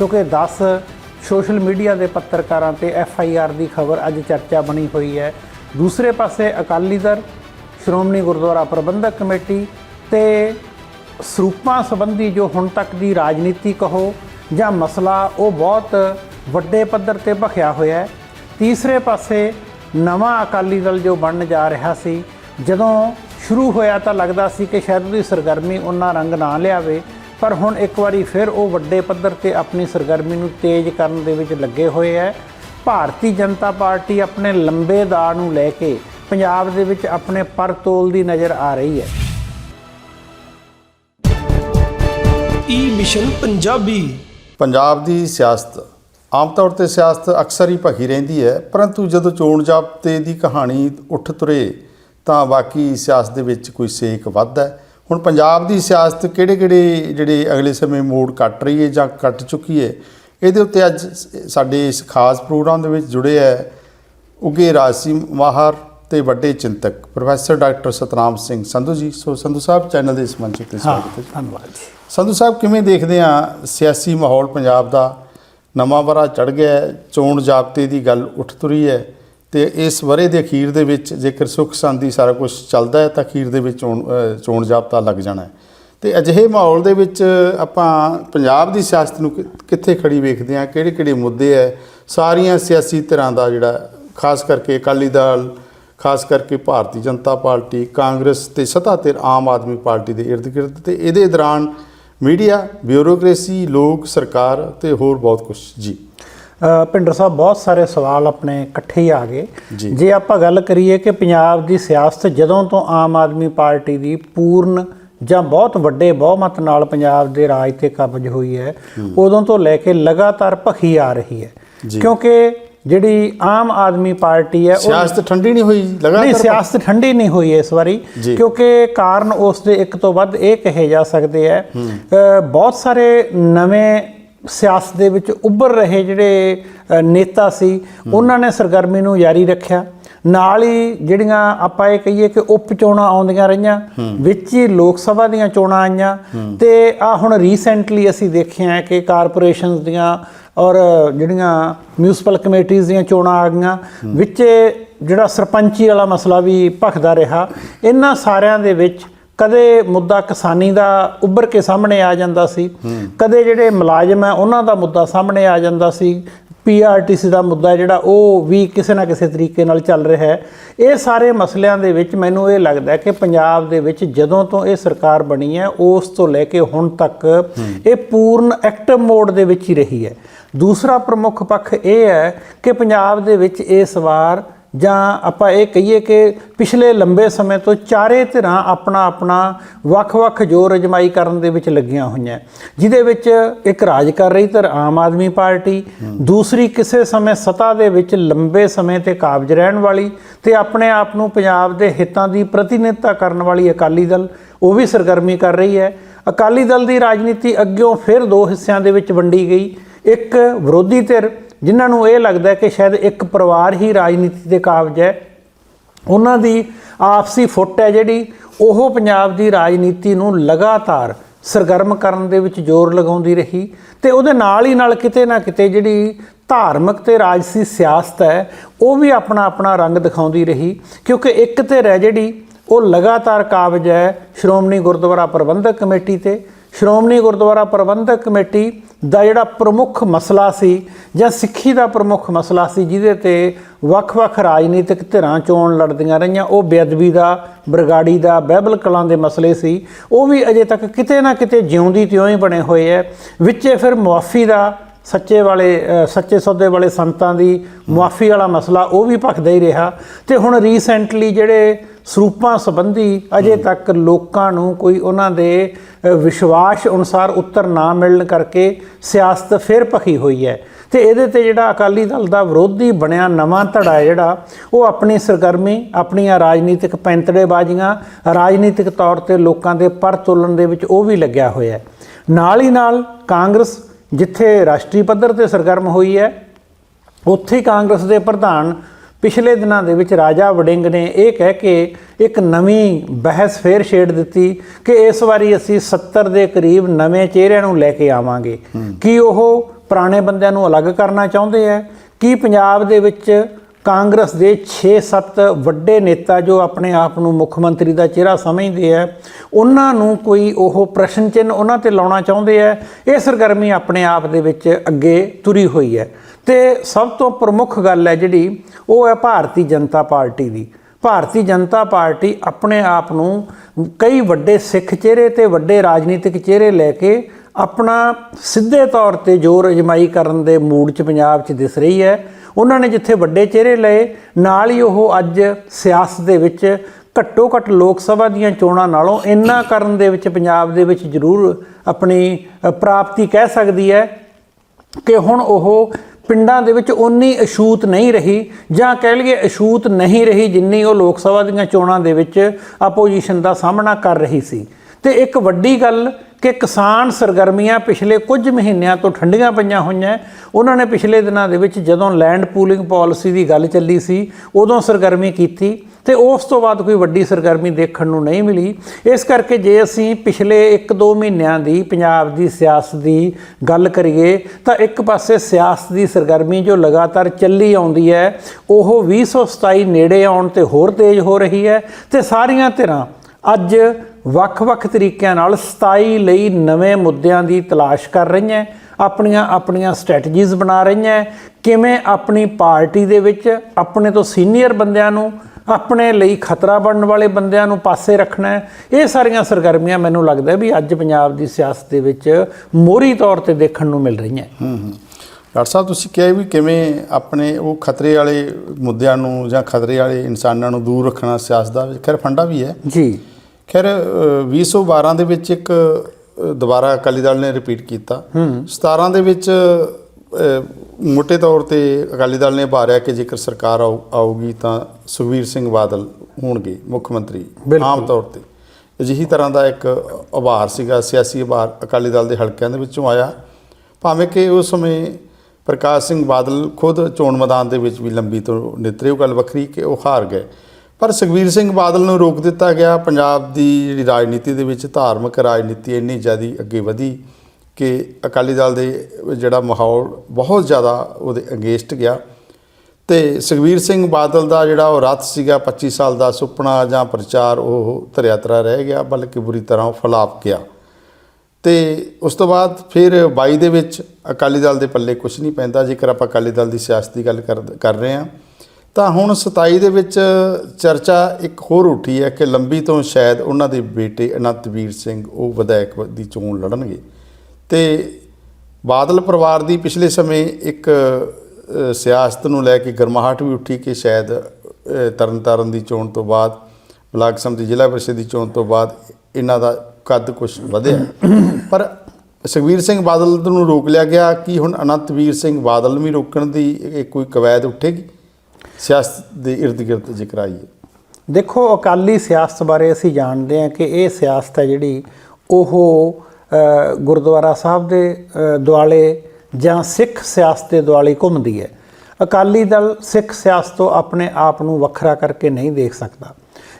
ਕਿਉਂਕਿ 10 social media ਦੇ ਪੱਤਰਕਾਰਾਂ ਤੇ ਐਫ ਆਈ ਆਰ ਦੀ ਖਬਰ ਅੱਜ ਚਰਚਾ ਬਣੀ ਹੋਈ ਹੈ। ਦੂਸਰੇ ਪਾਸੇ ਅਕਾਲੀ ਦਲ, ਸ਼੍ਰੋਮਣੀ ਗੁਰਦੁਆਰਾ ਪ੍ਰਬੰਧਕ ਕਮੇਟੀ ਤੇ ਸਰੂਪਾਂ ਸੰਬੰਧੀ ਜੋ ਹੁਣ ਤੱਕ ਦੀ ਰਾਜਨੀਤੀ ਕਹੋ ਜਾਂ ਮਸਲਾ, ਉਹ ਬਹੁਤ ਵੱਡੇ ਪੱਧਰ ਤੇ ਭਖਿਆ ਹੋਇਆ ਹੈ। ਤੀਸਰੇ ਪਾਸੇ ਨਵਾਂ ਅਕਾਲੀ ਦਲ ਜੋ ਬਣਨ ਜਾ ਰਿਹਾ ਸੀ, ਜਦੋਂ ਸ਼ੁਰੂ ਹੋਇਆ ਤਾਂ ਲੱਗਦਾ ਸੀ ਕਿ ਸ਼ਾਇਦ ਉਹਦੀ ਸਰਗਰਮੀ ਉਹਨਾਂ ਰੰਗ ਨਾ ਲਿਆਵੇ। ਪਰ ਹੁਣ ਇੱਕ ਵਾਰੀ ਫਿਰ ਉਹ ਵੱਡੇ ਪੱਧਰ ਤੇ ਆਪਣੀ ਸਰਗਰਮੀ ਨੂੰ ਤੇਜ਼ ਕਰਨ ਦੇ ਵਿੱਚ ਲੱਗੇ ਹੋਏ ਹੈ। ਭਾਰਤੀ ਜਨਤਾ ਪਾਰਟੀ ਆਪਣੇ ਲੰਬੇ ਦਾਅ ਨੂੰ ਲੈ ਕੇ ਪੰਜਾਬ ਦੇ ਵਿੱਚ ਆਪਣੇ ਪਰ ਤੋਲ ਦੀ ਨਜ਼ਰ ਆ ਰਹੀ ਹੈ। ਈ ਮਿਸ਼ਨ ਪੰਜਾਬੀ ਪੰਜਾਬ ਦੀ ਸਿਆਸਤ ਆਮ ਤੌਰ ਤੇ ਸਿਆਸਤ ਅਕਸਰ ਹੀ ਭਖੀ ਰਹਿੰਦੀ ਹੈ ਪਰੰਤੂ ਜਦੋਂ ਚੋਣ ਜਾਬਤੇ ਦੀ ਕਹਾਣੀ ਉੱਠ ਤੁਰੇ ਤਾਂ ਬਾਕੀ ਸਿਆਸਤ ਦੇ ਵਿੱਚ ਕੋਈ ਸੇਕ ਵੱਧਦਾ ਹੈ। ਹੁਣ ਪੰਜਾਬ ਦੀ ਸਿਆਸਤ ਕਿਹੜੇ-ਕਿਹੜੇ ਜਿਹੜੇ ਅਗਲੇ ਸਮੇਂ ਮੋੜ ਕੱਟ ਰਹੀ ਹੈ ਜਾਂ ਕੱਟ ਚੁੱਕੀ ਹੈ ਇਹਦੇ ਉੱਤੇ ਅੱਜ ਸਾਡੇ ਇਸ ਖਾਸ ਪ੍ਰੋਗਰਾਮ ਦੇ ਵਿੱਚ ਜੁੜੇ ਹੈ ਉਗੇ ਰਾਜਸੀ ਮਾਹਰ ਤੇ ਵੱਡੇ ਚਿੰਤਕ professor doctor Satnam Singh Sandhu ji. So Sandhu ਸਾਹਿਬ ਚੈਨਲ ਦੇ ਇਸ ਮੰਚ ਉੱਤੇ ਸਵਾਗਤ ਹੈ ਧੰਨਵਾਦ ਸੰਧੂ ਸਾਹਿਬ ਕਿਵੇਂ ਦੇਖਦੇ ਆ ਸਿਆਸੀ ਮਾਹੌਲ ਪੰਜਾਬ ਦਾ? ਨਵਾਂ ਵਰਾ ਚੜ ਗਿਆ ਚੋਣ ਜਾਬਤੇ ਦੀ ਗੱਲ ਉੱਠ ਤੁਰੀ ਹੈ। ਤੇ ਇਸ ਵਰੇ ਦੇ ਅਖੀਰ ਦੇ ਵਿੱਚ ਜੇਕਰ ਸੁੱਖ ਸੰਦੀ ਸਾਰਾ ਕੁਝ ਚੱਲਦਾ ਹੈ, ਤਾਂ ਅਖੀਰ ਦੇ ਵਿੱਚ ਚੋਣ ਚੋਣ ਜਾਬਤਾ ਲੱਗ ਜਾਣਾ ਹੈ। ਤੇ ਅਜਿਹੇ ਮਾਹੌਲ ਦੇ ਵਿੱਚ ਆਪਾਂ ਪੰਜਾਬ ਦੀ ਸਿਆਸਤ ਨੂੰ ਕਿ- ਕਿੱਥੇ ਖੜੀ ਵੇਖਦੇ ਹਾਂ ਕਿਹੜੇ ਕਿਹੜੇ ਮੁੱਦੇ ਹੈ, ਸਾਰੀਆਂ ਸਿਆਸੀ ਧਿਰਾਂ ਦਾ ਜਿਹੜਾ, ਖਾਸ ਕਰਕੇ ਅਕਾਲੀ ਦਲ, ਖਾਸ ਕਰਕੇ ਭਾਰਤੀ ਜਨਤਾ ਪਾਰਟੀ, ਕਾਂਗਰਸ ਤੇ ਸੱਤਾ ਧਿਰ ਆਮ ਆਦਮੀ ਪਾਰਟੀ ਦੇ ਇਰਦ ਗਿਰਦ ਤੇ ਇਹਦੇ ਦੌਰਾਨ ਮੀਡੀਆ, ਬਿਊਰੋਕ੍ਰੇਸੀ, ਲੋਕ, ਸਰਕਾਰ ਤੇ ਹੋਰ ਬਹੁਤ ਕੁਝ ਜੀ। ਭਿੰਡਰ ਸਾਹਿਬ ਬਹੁਤ ਸਾਰੇ ਸਵਾਲ ਆਪਣੇ ਇਕੱਠੇ ਹੀ ਆ ਗਏ ਜੀ। ਆਪਾਂ ਗੱਲ ਕਰੀਏ ਕਿ ਪੰਜਾਬ ਦੀ ਸਿਆਸਤ ਜਦੋਂ ਤੋਂ ਆਮ ਆਦਮੀ ਪਾਰਟੀ ਦੀ ਪੂਰਨ ਜਾਂ ਬਹੁਤ ਵੱਡੇ ਬਹੁਮਤ ਨਾਲ ਪੰਜਾਬ ਦੇ ਰਾਜ ਤੇ ਕਬਜ਼ ਹੋਈ ਹੈ ਉਦੋਂ ਤੋਂ ਲੈ ਕੇ ਲਗਾਤਾਰ ਭਖੀ ਆ ਰਹੀ ਹੈ। ਕਿਉਂਕਿ ਜਿਹੜੀ ਆਮ ਆਦਮੀ ਪਾਰਟੀ ਹੈ ਉਹ ਸਿਆਸਤ ਠੰਡੀ ਨਹੀਂ ਹੋਈ ਨਹੀਂ ਲਗਾਤਾਰ ਸਿਆਸਤ ਠੰਡੀ ਨਹੀਂ ਹੋਈ ਇਸ ਵਾਰੀ। ਕਿਉਂਕਿ ਕਾਰਨ ਉਸ ਦੇ ਇੱਕ ਤੋਂ ਵੱਧ ਇਹ ਕਹੇ ਜਾ ਸਕਦੇ ਹੈ ਬਹੁਤ ਸਾਰੇ ਨਵੇਂ ਸਿਆਸਤ ਦੇ ਵਿੱਚ ਉੱਭਰ ਰਹੇ ਜਿਹੜੇ ਨੇਤਾ ਸੀ ਉਹਨਾਂ ਨੇ ਸਰਗਰਮੀ ਨੂੰ ਜਾਰੀ ਰੱਖਿਆ। ਨਾਲ ਹੀ ਜਿਹੜੀਆਂ ਆਪਾਂ ਇਹ ਕਹੀਏ ਕਿ ਉਪ ਚੋਣਾਂ ਆਉਂਦੀਆਂ ਰਹੀਆਂ ਵਿੱਚ ਹੀ ਲੋਕ ਸਭਾ ਦੀਆਂ ਚੋਣਾਂ ਆਈਆਂ ਤੇ ਆ ਹੁਣ ਰੀਸੈਂਟਲੀ ਅਸੀਂ ਦੇਖਿਆ ਹੈ ਕਿ ਕਾਰਪੋਰੇਸ਼ਨਸ ਦੀਆਂ ਔਰ ਜਿਹੜੀਆਂ ਮਿਊਨਿਸਪਲ ਕਮੇਟੀਆਂ ਦੀਆਂ ਚੋਣਾਂ ਆ ਗਈਆਂ ਵਿੱਚ ਜਿਹੜਾ ਸਰਪੰਚੀ ਵਾਲਾ ਮਸਲਾ ਵੀ ਭਖਦਾ ਰਿਹਾ। ਇਹਨਾਂ ਸਾਰਿਆਂ ਦੇ ਵਿੱਚ ਕਦੇ ਮੁੱਦਾ ਕਿਸਾਨੀ ਦਾ ਉੱਭਰ ਕੇ ਸਾਹਮਣੇ ਆ ਜਾਂਦਾ ਸੀ, ਕਦੇ ਜਿਹੜੇ ਮੁਲਾਜ਼ਮ ਹੈ ਉਹਨਾਂ ਦਾ ਮੁੱਦਾ ਸਾਹਮਣੇ ਆ ਜਾਂਦਾ ਸੀ ਪੀਆਰਟੀਸੀ ਦਾ ਮੁੱਦਾ ਜਿਹੜਾ ਉਹ ਵੀ ਕਿਸੇ ਨਾ ਕਿਸੇ ਤਰੀਕੇ ਨਾਲ ਚੱਲ ਰਿਹਾ ਹੈ। ਇਹ ਸਾਰੇ ਮਸਲਿਆਂ ਦੇ ਵਿੱਚ ਮੈਨੂੰ ਇਹ ਲੱਗਦਾ ਕਿ ਪੰਜਾਬ ਦੇ ਵਿੱਚ ਜਦੋਂ ਤੋਂ ਇਹ ਸਰਕਾਰ ਬਣੀ ਹੈ, ਉਸ ਤੋਂ ਲੈ ਕੇ ਹੁਣ ਤੱਕ ਇਹ ਪੂਰਨ ਐਕਟਿਵ ਮੋਡ ਦੇ ਵਿੱਚ ਹੀ ਰਹੀ ਹੈ। ਦੂਸਰਾ ਪ੍ਰਮੁੱਖ ਪੱਖ ਇਹ ਹੈ ਕਿ ਪੰਜਾਬ ਦੇ ਵਿੱਚ ਇਸ ਵਾਰ ਜਾਂ ਆਪਾਂ ਇਹ ਕਹੀਏ ਕਿ ਪਿਛਲੇ ਲੰਬੇ ਸਮੇਂ ਤੋਂ ਚਾਰੇ ਧਿਰਾਂ ਆਪਣਾ ਆਪਣਾ ਵੱਖ-ਵੱਖ ਜੋਰ ਅਜਮਾਈ ਕਰਨ ਦੇ ਵਿੱਚ ਲੱਗੀਆਂ ਹੋਈਆਂ। ਜਿਹਦੇ ਵਿੱਚ ਇੱਕ ਰਾਜ ਕਰ ਰਹੀ ਧਿਰ ਆਮ ਆਦਮੀ ਪਾਰਟੀ, ਦੂਸਰੀ ਕਿਸੇ ਸਮੇਂ ਸਤਾ ਦੇ ਵਿੱਚ ਲੰਬੇ ਸਮੇਂ ਤੇ ਕਾਬਜ ਰਹਿਣ ਵਾਲੀ ਤੇ ਆਪਣੇ ਆਪ ਨੂੰ ਪੰਜਾਬ ਦੇ ਹਿੱਤਾਂ ਦੀ ਪ੍ਰਤੀਨਿਧਤਾ ਕਰਨ ਵਾਲੀ ਅਕਾਲੀ ਦਲ, ਉਹ ਵੀ ਸਰਗਰਮੀ ਕਰ ਰਹੀ ਹੈ। ਅਕਾਲੀ ਦਲ ਦੀ ਰਾਜਨੀਤੀ ਅੱਗਿਓਂ ਫਿਰ ਦੋ ਹਿੱਸਿਆਂ ਦੇ ਵਿੱਚ ਵੰਡੀ ਗਈ। ਇੱਕ ਵਿਰੋਧੀ ਧਿਰ ਜਿਨ੍ਹਾਂ ਨੂੰ ਇਹ ਲੱਗਦਾ ਕਿ ਸ਼ਾਇਦ ਇੱਕ ਪਰਿਵਾਰ ਹੀ ਰਾਜਨੀਤੀ ਦੇ ਕਾਬਜ ਹੈ, ਉਹਨਾਂ ਦੀ ਆਪਸੀ ਫੁੱਟ ਹੈ ਜਿਹੜੀ, ਉਹ ਪੰਜਾਬ ਦੀ ਰਾਜਨੀਤੀ ਨੂੰ ਲਗਾਤਾਰ ਸਰਗਰਮ ਕਰਨ ਦੇ ਵਿੱਚ ਜ਼ੋਰ ਲਗਾਉਂਦੀ ਰਹੀ ਤੇ ਉਹਦੇ ਨਾਲ ਹੀ ਨਾਲ ਕਿਤੇ ਨਾ ਕਿਤੇ ਜਿਹੜੀ ਧਾਰਮਿਕ ਤੇ ਰਾਜਸੀ ਸਿਆਸਤ ਹੈ, ਉਹ ਵੀ ਆਪਣਾ ਆਪਣਾ ਰੰਗ ਦਿਖਾਉਂਦੀ ਰਹੀ, ਕਿਉਂਕਿ ਇੱਕ ਧਿਰ ਹੈ ਜਿਹੜੀ, ਉਹ ਲਗਾਤਾਰ ਕਾਬਜ ਹੈ ਸ਼੍ਰੋਮਣੀ ਗੁਰਦੁਆਰਾ ਪ੍ਰਬੰਧਕ ਕਮੇਟੀ ਤੇ। ਸ਼੍ਰੋਮਣੀ ਗੁਰਦੁਆਰਾ ਪ੍ਰਬੰਧਕ ਕਮੇਟੀ ਦਾ ਜਿਹੜਾ ਪ੍ਰਮੁੱਖ ਮਸਲਾ ਸੀ ਜਾਂ ਸਿੱਖੀ ਦਾ ਪ੍ਰਮੁੱਖ ਮਸਲਾ ਸੀ ਜਿਹਦੇ ਤੇ ਵੱਖ-ਵੱਖ ਰਾਜਨੀਤਿਕ ਧਿਰਾਂ ਚੋਣ ਲੜਦੀਆਂ ਰਹੀਆਂ, ਉਹ ਬੇਅਦਬੀ ਦਾ, ਬਰਗਾੜੀ ਦਾ, ਬਹਿਬਲ ਕਲਾਂ ਦੇ ਮਸਲੇ ਸੀ, ਉਹ ਵੀ ਅਜੇ ਤੱਕ ਕਿਤੇ ਨਾ ਕਿਤੇ ਜਿਉਂਦੀ ਤਿਉਂ ਹੀ ਬਣੇ ਹੋਏ ਐ। ਵਿੱਚੇ ਫਿਰ ਮੁਆਫੀ ਦਾ ਸੱਚੇ ਵਾਲੇ ਸੱਚੇ ਸੌਦੇ ਵਾਲੇ ਸੰਤਾਂ ਦੀ ਮੁਆਫੀ ਵਾਲਾ ਮਸਲਾ ਉਹ ਵੀ ਭਖਦਾ ਹੀ ਰਿਹਾ। ਤੇ ਹੁਣ ਰੀਸੈਂਟਲੀ ਜਿਹੜੇ ਸਰੂਪਾਂ ਸੰਬੰਧੀ ਅਜੇ ਤੱਕ ਲੋਕਾਂ ਨੂੰ ਕੋਈ ਉਹਨਾਂ ਦੇ ਵਿਸ਼ਵਾਸ ਅਨੁਸਾਰ ਉੱਤਰ ਨਾ ਮਿਲਣ ਕਰਕੇ ਸਿਆਸਤ ਫਿਰ ਭਖੀ ਹੋਈ ਹੈ। ਤੇ ਇਹਦੇ ਤੇ ਜਿਹੜਾ ਅਕਾਲੀ ਦਲ ਦਾ ਵਿਰੋਧੀ ਬਣਿਆ ਨਵਾਂ ਧੜਾ ਜਿਹੜਾ ਉਹ ਆਪਣੀ ਸਰਗਰਮੀ ਆਪਣੀਆਂ ਰਾਜਨੀਤਿਕ ਪੈਂਤੜੇਬਾਜ਼ੀਆਂ ਰਾਜਨੀਤਿਕ ਤੌਰ ਤੇ ਲੋਕਾਂ ਦੇ ਪਰ ਤੋਲਣ ਦੇ ਵਿੱਚ ਉਹ ਵੀ ਲੱਗਿਆ ਹੋਇਆ ਹੈ। ਨਾਲ ਹੀ ਨਾਲ ਕਾਂਗਰਸ ਜਿੱਥੇ ਰਾਸ਼ਟਰੀ ਪੱਧਰ ਤੇ ਸਰਗਰਮ ਹੋਈ ਹੈ ਉੱਥੇ ਕਾਂਗਰਸ ਦੇ ਪ੍ਰਧਾਨ ਪਿਛਲੇ ਦਿਨਾਂ ਦੇ ਵਿੱਚ ਰਾਜਾ ਵੜਿੰਗ ਨੇ ਇਹ ਕਹਿ ਕੇ ਇੱਕ ਨਵੀਂ ਬਹਿਸ ਫੇਰ ਛੇੜ ਦਿੱਤੀ ਕਿ ਇਸ ਵਾਰੀ ਅਸੀਂ 70 ਦੇ ਕਰੀਬ ਨਵੇਂ ਚਿਹਰਿਆਂ ਨੂੰ ਲੈ ਕੇ ਆਵਾਂਗੇ। ਕੀ ਉਹ ਪੁਰਾਣੇ ਬੰਦਿਆਂ ਨੂੰ ਅਲੱਗ ਕਰਨਾ ਚਾਹੁੰਦੇ ਹੈ ਕੀ ਪੰਜਾਬ ਦੇ ਵਿੱਚ ਕਾਂਗਰਸ ਦੇ 6-7 ਵੱਡੇ ਨੇਤਾ ਜੋ ਆਪਣੇ ਆਪ ਨੂੰ ਮੁੱਖ ਮੰਤਰੀ ਦਾ ਚਿਹਰਾ ਸਮਝਦੇ ਆ, ਉਹਨਾਂ ਨੂੰ ਕੋਈ ਉਹ ਪ੍ਰਸ਼ਨ ਚਿੰਨ੍ਹ ਉਹਨਾਂ ਤੇ ਲਾਉਣਾ ਚਾਹੁੰਦੇ ਆ? ਇਹ ਸਰਗਰਮੀ ਆਪਣੇ ਆਪ ਦੇ ਵਿੱਚ ਅੱਗੇ ਤੁਰੀ ਹੋਈ ਹੈ। ਤੇ ਸਭ ਤੋਂ ਪ੍ਰਮੁੱਖ ਗੱਲ ਹੈ ਜਿਹੜੀ, ਉਹ ਹੈ ਭਾਰਤੀ ਜਨਤਾ ਪਾਰਟੀ ਦੀ। ਭਾਰਤੀ ਜਨਤਾ ਪਾਰਟੀ ਆਪਣੇ ਆਪ ਨੂੰ ਕਈ ਵੱਡੇ ਸਿੱਖ ਚਿਹਰੇ ਤੇ ਵੱਡੇ ਰਾਜਨੀਤਿਕ ਚਿਹਰੇ ਲੈ ਕੇ ਆਪਣਾ ਸਿੱਧੇ ਤੌਰ ਤੇ ਜ਼ੋਰ ਅਜਮਾਈ ਕਰਨ ਦੇ ਮੂਡ 'ਚ ਪੰਜਾਬ 'ਚ ਦਿਸ ਰਹੀ ਹੈ। ਉਹਨਾਂ ਨੇ ਜਿੱਥੇ ਵੱਡੇ ਚਿਹਰੇ ਲਏ, ਨਾਲ ਹੀ ਉਹ ਅੱਜ ਸਿਆਸਤ ਦੇ ਵਿੱਚ ਘੱਟੋ ਘੱਟ ਲੋਕ ਸਭਾ ਦੀਆਂ ਚੋਣਾਂ ਨਾਲੋਂ ਇੰਨਾ ਕਰਨ ਦੇ ਵਿੱਚ ਪੰਜਾਬ ਦੇ ਵਿੱਚ ਜ਼ਰੂਰ ਆਪਣੀ ਪ੍ਰਾਪਤੀ ਕਹਿ ਸਕਦੀ ਹੈ ਕਿ ਹੁਣ ਉਹ ਪਿੰਡਾਂ ਦੇ ਵਿੱਚ ਉਨੀ ਅਛੂਤ ਨਹੀਂ ਰਹੀ ਜਾਂ ਕਹਿ ਲਈਏ ਅਛੂਤ ਨਹੀਂ ਰਹੀ ਜਿੰਨੀ ਉਹ ਲੋਕ ਸਭਾ ਦੀਆਂ ਚੋਣਾਂ ਦੇ ਵਿੱਚ ਆਪੋਜੀਸ਼ਨ ਦਾ ਸਾਹਮਣਾ ਕਰ ਰਹੀ ਸੀ। ਤੇ ਇੱਕ ਵੱਡੀ ਗੱਲ ਕਿ ਕਿਸਾਨ ਸਰਗਰਮੀਆਂ ਪਿਛਲੇ ਕੁਝ ਮਹੀਨਿਆਂ ਤੋਂ ਠੰਡੀਆਂ ਪਈਆਂ ਹੋਈਆਂ। ਉਹਨਾਂ ਨੇ ਪਿਛਲੇ ਦਿਨਾਂ ਦੇ ਵਿੱਚ ਜਦੋਂ ਲੈਂਡ ਪੂਲਿੰਗ ਪਾਲਿਸੀ ਦੀ ਗੱਲ ਚੱਲੀ ਸੀ, ਉਦੋਂ ਸਰਗਰਮੀ ਕੀਤੀ ਤੇ ਉਸ ਤੋਂ ਬਾਅਦ ਕੋਈ ਵੱਡੀ ਸਰਗਰਮੀ ਦੇਖਣ ਨੂੰ ਨਹੀਂ ਮਿਲੀ। ਇਸ ਕਰਕੇ ਜੇ ਅਸੀਂ ਪਿਛਲੇ 1-2 ਮਹੀਨਿਆਂ ਦੀ ਪੰਜਾਬ ਦੀ ਸਿਆਸਤ ਦੀ ਗੱਲ ਕਰੀਏ, ਤਾਂ ਇੱਕ ਪਾਸੇ ਸਿਆਸਤ ਦੀ ਸਰਗਰਮੀ ਜੋ ਲਗਾਤਾਰ ਚੱਲੀ ਆਉਂਦੀ ਹੈ, ਉਹ 2027 ਨੇੜੇ ਆਉਣ ਤੇ ਹੋਰ ਤੇਜ਼ ਹੋ ਰਹੀ ਹੈ ਤੇ ਸਾਰੀਆਂ ਧਿਰਾਂ ਅੱਜ ਵੱਖ-ਵੱਖ ਤਰੀਕਿਆਂ ਨਾਲ 27 ਲਈ ਨਵੇਂ ਮੁੱਦਿਆਂ ਦੀ ਤਲਾਸ਼ ਕਰ ਰਹੀਆਂ ਆਪਣੀਆਂ ਆਪਣੀਆਂ ਸਟ੍ਰੈਟਜੀਜ਼ ਬਣਾ ਰਹੀਆਂ ਕਿਵੇਂ ਆਪਣੀ ਪਾਰਟੀ ਦੇ ਵਿੱਚ ਆਪਣੇ ਤੋਂ ਸੀਨੀਅਰ ਬੰਦਿਆਂ ਨੂੰ, ਆਪਣੇ ਲਈ ਖਤਰਾ ਬਣਨ ਵਾਲੇ ਬੰਦਿਆਂ ਨੂੰ ਪਾਸੇ ਰੱਖਣਾ ਹੈ, ਇਹ ਸਾਰੀਆਂ ਸਰਗਰਮੀਆਂ ਮੈਨੂੰ ਲੱਗਦਾ ਵੀ ਅੱਜ ਪੰਜਾਬ ਦੀ ਸਿਆਸਤ ਦੇ ਵਿੱਚ ਮੋਹਰੀ ਤੌਰ ਤੇ ਦੇਖਣ ਨੂੰ ਮਿਲ ਰਹੀਆਂ ਹੂੰ ਹੂੰ। ਡਾਕਟਰ ਸਾਹਿਬ ਤੁਸੀਂ ਕਿਹਾ ਵੀ ਕਿਵੇਂ ਆਪਣੇ ਉਹ ਖਤਰੇ ਵਾਲੇ ਮੁੱਦਿਆਂ ਨੂੰ ਜਾਂ ਖਤਰੇ ਵਾਲੇ ਇਨਸਾਨਾਂ ਨੂੰ ਦੂਰ ਰੱਖਣਾ ਸਿਆਸਤ ਦਾ ਖੈਰ ਫੰਡਾ ਵੀ ਹੈ। ਜੀ। ਖੈਰ ਅ, 2012 ਦੇ ਵਿੱਚ ਇੱਕ ਦੁਬਾਰਾ ਅਕਾਲੀ ਦਲ ਨੇ ਰਿਪੀਟ ਕੀਤਾ। 17 ਦੇ ਵਿੱਚ ਮੋٹے ਤੌਰ ਤੇ ਅਕਾਲੀ ਦਲ ਨੇ ਭਾਰਿਆ ਕਿ ਜੇਕਰ ਸਰਕਾਰ ਆਊ- ਆਊਗੀ ਤਾਂ ਸੁਖਵੀਰ ਸਿੰਘ ਬਾਦਲ ਹੋਣਗੇ ਮੁੱਖ ਮੰਤਰੀ। ਆਮ ਤੌਰ ਤੇ। ਅਜਿਹੀ ਤਰ੍ਹਾਂ ਦਾ ਇੱਕ ਉਭਾਰ ਸੀਗਾ ਸਿਆਸੀ ਉਭਾਰ ਅਕਾਲੀ ਦਲ ਦੇ ਹਲਕਿਆਂ ਦੇ ਵਿੱਚੋਂ ਆਇਆ। ਭਾਵੇਂ ਕਿ ਉਸ ਸਮੇਂ ਪ੍ਰਕਾਸ਼ ਸਿੰਘ ਬਾਦਲ ਖੁਦ ਚੋਣ ਮੈਦਾਨ ਦੇ ਵਿੱਚ ਵੀ ਲੰਬੀ ਤੋਂ ਨਿਤਰੇ ਉਹ ਗੱਲ ਵੱਖਰੀ ਕਿ ਉਹ ਹਾਰ ਗਏ। ਪਰ ਸੁਖਵੀਰ ਸਿੰਘ ਬਾਦਲ ਨੂੰ ਰੋਕ ਦਿੱਤਾ ਗਿਆ। ਪੰਜਾਬ ਦੀ ਜਿਹੜੀ ਰਾਜਨੀਤੀ ਦੇ ਵਿੱਚ ਧਾਰਮਿਕ ਰਾਜਨੀਤੀ ਇੰਨੀ ਜ਼ਿਆਦੀ ਅੱਗੇ ਵਧੀ ਕਿ ਅਕਾਲੀ ਦਲ ਦੇ ਜਿਹੜਾ ਮਾਹੌਲ ਬਹੁਤ ਜ਼ਿਆਦਾ ਉਹਦੇ ਅਗੇਂਸਟ ਗਿਆ। ਤੇ ਸੁਖਵੀਰ ਸਿੰਘ ਬਾਦਲ ਦਾ ਜਿਹੜਾ ਉਹ ਰੱਥ ਸੀਗਾ 25 ਸਾਲ ਦਾ ਸੁਪਨਾ ਜਾਂ ਪ੍ਰਚਾਰ ਉਹ ਧਰਿਆ ਤਰਾ ਰਹਿ ਗਿਆ, ਬਲਕਿ ਬੁਰੀ ਤਰ੍ਹਾਂ ਉਹ ਫਲਾਪ ਗਿਆ। ਤੇ ਉਸ ਤੋਂ ਬਾਅਦ ਫਿਰ 22 ਦੇ ਵਿੱਚ ਅਕਾਲੀ ਦਲ ਦੇ ਪੱਲੇ ਕੁਝ ਨਹੀਂ ਪੈਂਦਾ। ਜੇਕਰ ਆਪਾਂ ਅਕਾਲੀ ਦਲ ਦੀ ਸਿਆਸਤ ਦੀ ਗੱਲ ਕਰ ਕਰ ਰਹੇ ਹਾਂ, ਤਾਂ ਹੁਣ 27 ਦੇ ਵਿੱਚ ਚਰਚਾ ਇੱਕ ਹੋਰ ਉੱਠੀ ਹੈ ਕਿ ਲੰਬੀ ਤੋਂ ਸ਼ਾਇਦ ਉਹਨਾਂ ਦੇ ਬੇਟੇ ਅਨੰਤਵੀਰ ਸਿੰਘ, ਉਹ ਵਿਧਾਇਕ ਦੀ ਚੋਣ ਲੜਨਗੇ। ਤੇ ਬਾਦਲ ਪਰਿਵਾਰ ਦੀ ਪਿਛਲੇ ਸਮੇਂ ਇੱਕ ਸਿਆਸਤ ਨੂੰ ਲੈ ਕੇ ਗਰਮਾਹਟ ਵੀ ਉੱਠੀ ਕਿ ਸ਼ਾਇਦ ਤਰਨਤਾਰਨ ਦੀ ਚੋਣ ਤੋਂ ਬਾਅਦ, ਬਲਾਕ ਸੰਮਤੀ ਜ਼ਿਲ੍ਹਾ ਪਰਿਸ਼ਦ ਦੀ ਚੋਣ ਤੋਂ ਬਾਅਦ ਇਹਨਾਂ ਦਾ ਕੱਦ ਕੁਝ ਵਧਿਆ। ਪਰ ਸੁਖਵੀਰ ਸਿੰਘ ਬਾਦਲ ਨੂੰ ਰੋਕ ਲਿਆ ਗਿਆ ਕਿ ਹੁਣ ਅਨੰਤਵੀਰ ਸਿੰਘ ਬਾਦਲ ਨੂੰ ਵੀ ਰੋਕਣ ਦੀ ਕੋਈ ਕਵਾਇਦ ਉੱਠੇਗੀ? ਸਿਆਸਤ ਦੇ ਇਰਦ ਗਿਰਦ ਜ਼ਿਕਰ ਆਈਏ ਦੇਖੋ, ਅਕਾਲੀ ਸਿਆਸਤ ਬਾਰੇ ਅਸੀਂ ਜਾਣਦੇ ਹਾਂ ਕਿ ਇਹ ਸਿਆਸਤ ਹੈ ਜਿਹੜੀ ਉਹ ਗੁਰਦੁਆਰਾ ਸਾਹਿਬ ਦੇ ਦੁਆਲੇ ਜਾਂ ਸਿੱਖ ਸਿਆਸਤ ਦੇ ਦੁਆਲੇ ਘੁੰਮਦੀ ਹੈ। ਅਕਾਲੀ ਦਲ ਸਿੱਖ ਸਿਆਸਤ ਤੋਂ ਆਪਣੇ ਆਪ ਨੂੰ ਵੱਖਰਾ ਕਰਕੇ ਨਹੀਂ ਦੇਖ ਸਕਦਾ।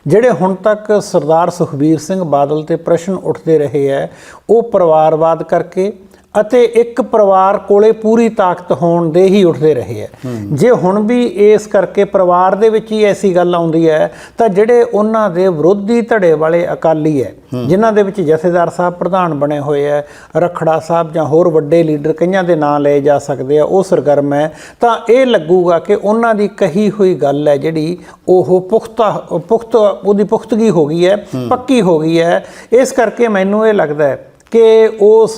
ਜਿਹੜੇ ਹੁਣ ਤੱਕ ਸਰਦਾਰ ਸੁਖਬੀਰ ਸਿੰਘ ਬਾਦਲ ਤੇ ਪ੍ਰਸ਼ਨ ਉੱਠਦੇ ਰਹੇ ਹੈ, ਉਹ ਪਰਿਵਾਰਵਾਦ ਕਰਕੇ ਅਤੇ ਇੱਕ ਪਰਿਵਾਰ ਕੋਲੇ ਪੂਰੀ ਤਾਕਤ ਹੋਣ ਦੇ ਹੀ ਉੱਠਦੇ ਰਹੇ ਹੈ। ਜੇ ਹੁਣ ਵੀ ਇਸ ਕਰਕੇ ਪਰਿਵਾਰ ਦੇ ਵਿੱਚ ਹੀ ਐਸੀ ਗੱਲ ਆਉਂਦੀ ਹੈ, ਤਾਂ ਜਿਹੜੇ ਉਹਨਾਂ ਦੇ ਵਿਰੋਧੀ ਧੜੇ ਵਾਲੇ ਅਕਾਲੀ ਹੈ, ਜਿਨ੍ਹਾਂ ਦੇ ਵਿੱਚ ਜਥੇਦਾਰ ਸਾਹਿਬ ਪ੍ਰਧਾਨ ਬਣੇ ਹੋਏ ਹੈ, ਰਖੜਾ ਸਾਹਿਬ ਜਾਂ ਹੋਰ ਵੱਡੇ ਲੀਡਰ ਕਈਆਂ ਦੇ ਨਾਂ ਲਏ ਜਾ ਸਕਦੇ ਆ, ਉਹ ਸਰਗਰਮ ਹੈ, ਤਾਂ ਇਹ ਲੱਗੂਗਾ ਕਿ ਉਹਨਾਂ ਦੀ ਕਹੀ ਹੋਈ ਗੱਲ ਹੈ ਜਿਹੜੀ ਉਹ ਪੁਖਤਾ, ਪੁਖਤ, ਉਹਦੀ ਪੁਖਤਗੀ ਹੋ ਗਈ ਹੈ, ਪੱਕੀ ਹੋ ਗਈ ਹੈ। ਇਸ ਕਰਕੇ ਮੈਨੂੰ ਇਹ ਲੱਗਦਾ ਹੈ ਕਿ ਉਸ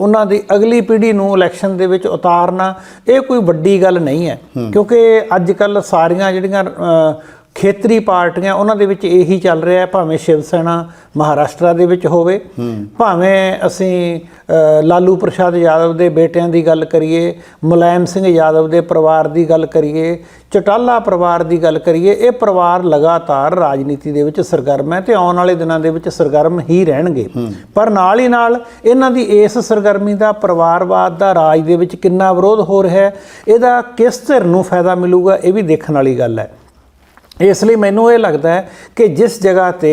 ਉਹਨਾਂ ਦੀ ਅਗਲੀ ਪੀੜ੍ਹੀ ਨੂੰ ਇਲੈਕਸ਼ਨ ਦੇ ਵਿੱਚ ਉਤਾਰਨਾ ਇਹ ਕੋਈ ਵੱਡੀ ਗੱਲ ਨਹੀਂ ਹੈ। ਕਿਉਂਕਿ ਅੱਜ ਕੱਲ ਸਾਰੀਆਂ ਜਿਹੜੀਆਂ ਖੇਤਰੀ ਪਾਰਟੀਆਂ ਉਹਨਾਂ ਦੇ ਵਿੱਚ ਇਹੀ ਚੱਲ ਰਿਹਾ ਹੈ ਭਾਵੇਂ ਸ਼ਿਵ ਸੈਨਾ ਮਹਾਰਾਸ਼ਟਰ ਦੇ ਵਿੱਚ ਹੋਵੇ ਭਾਵੇਂ ਅਸੀਂ ਲਾਲੂ ਪ੍ਰਸ਼ਾਦ ਯਾਦਵ ਦੇ ਬੇਟਿਆਂ ਦੀ ਗੱਲ ਕਰੀਏ ਮੁਲਾਇਮ ਸਿੰਘ ਯਾਦਵ ਦੇ ਪਰਿਵਾਰ ਦੀ ਗੱਲ ਕਰੀਏ ਚਟਾਲਾ ਪਰਿਵਾਰ ਦੀ ਗੱਲ ਕਰੀਏ ਇਹ ਪਰਿਵਾਰ ਲਗਾਤਾਰ ਰਾਜਨੀਤੀ ਦੇ ਵਿੱਚ ਸਰਗਰਮ ਹੈ ਤੇ ਆਉਣ ਵਾਲੇ ਦਿਨਾਂ ਦੇ ਵਿੱਚ ਸਰਗਰਮ ਹੀ ਰਹਿਣਗੇ। ਪਰ ਨਾਲ ਹੀ ਨਾਲ ਇਹਨਾਂ ਦੀ ਇਸ ਸਰਗਰਮੀ ਦਾ ਪਰਿਵਾਰਵਾਦ ਦਾ ਰਾਜ ਦੇ ਵਿੱਚ ਕਿੰਨਾ ਵਿਰੋਧ ਹੋ ਰਿਹਾ ਹੈ ਇਹਦਾ ਕਿਸ ਧਿਰ ਨੂੰ ਫਾਇਦਾ ਮਿਲੂਗਾ ਇਹ ਵੀ ਦੇਖਣ ਵਾਲੀ ਗੱਲ ਹੈ। ਇਸ ਲਈ ਮੈਨੂੰ ਇਹ ਲੱਗਦਾ ਹੈ ਕਿ ਜਿਸ ਜਗ੍ਹਾ ਤੇ